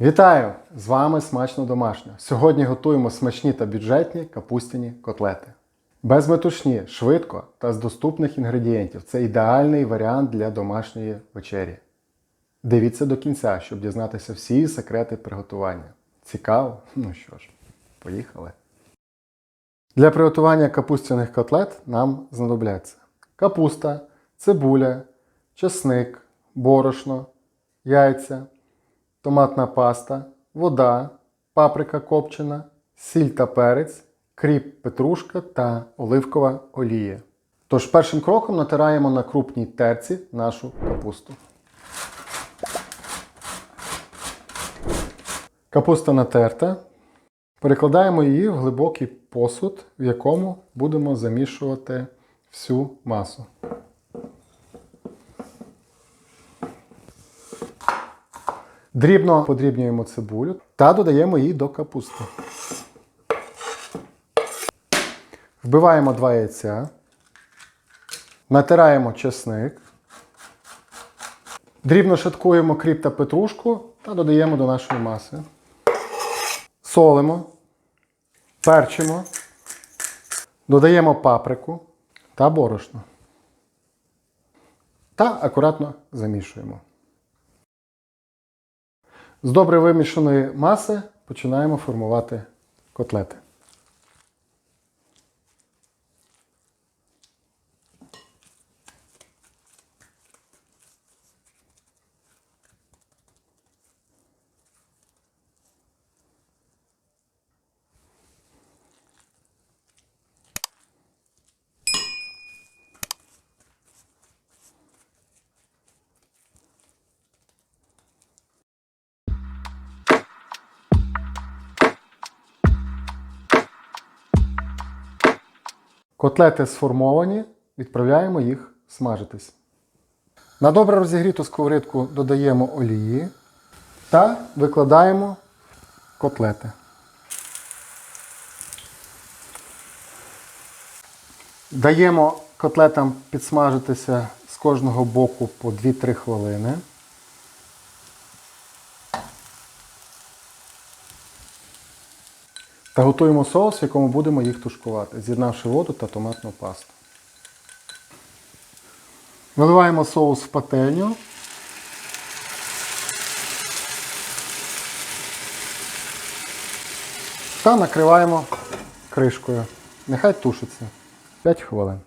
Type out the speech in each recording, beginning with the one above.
Вітаю! З вами смачно домашньо. Сьогодні готуємо смачні та бюджетні капустяні котлети. Без метушні, швидко та з доступних інгредієнтів. Це ідеальний варіант для домашньої вечері. Дивіться до кінця, щоб дізнатися всі секрети приготування. Цікаво? Ну що ж, поїхали. Для приготування капустяних котлет нам знадобляться капуста, цибуля, чесник, борошно, яйця, томатна паста, вода, паприка копчена, сіль та перець, кріп петрушка та оливкова олія. Тож першим кроком натираємо на крупній терці нашу капусту. Капуста натерта. Перекладаємо її в глибокий посуд, в якому будемо замішувати всю масу. Дрібно подрібнюємо цибулю та додаємо її до капусти. Вбиваємо два яйця. Натираємо чесник. Дрібно шаткуємо кріп та петрушку та додаємо до нашої маси. Солимо, перчимо, додаємо паприку та борошно. Та акуратно замішуємо. З добре вимішаної маси починаємо формувати котлети. Котлети сформовані, відправляємо їх смажитись. На добре розігріту сковорідку додаємо олії та викладаємо котлети. Даємо котлетам підсмажитися з кожного боку по 2-3 хвилини. Та готуємо соус, в якому будемо їх тушкувати, з'єднавши воду та томатну пасту. Виливаємо соус в пательню. Та накриваємо кришкою. Нехай тушиться 5 хвилин.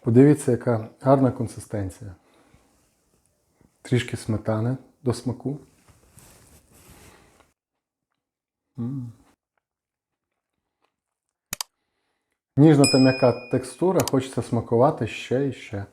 Подивіться, яка гарна консистенція. Трішки сметани до смаку. Ніжна та м'яка текстура, хочеться смакувати ще і ще.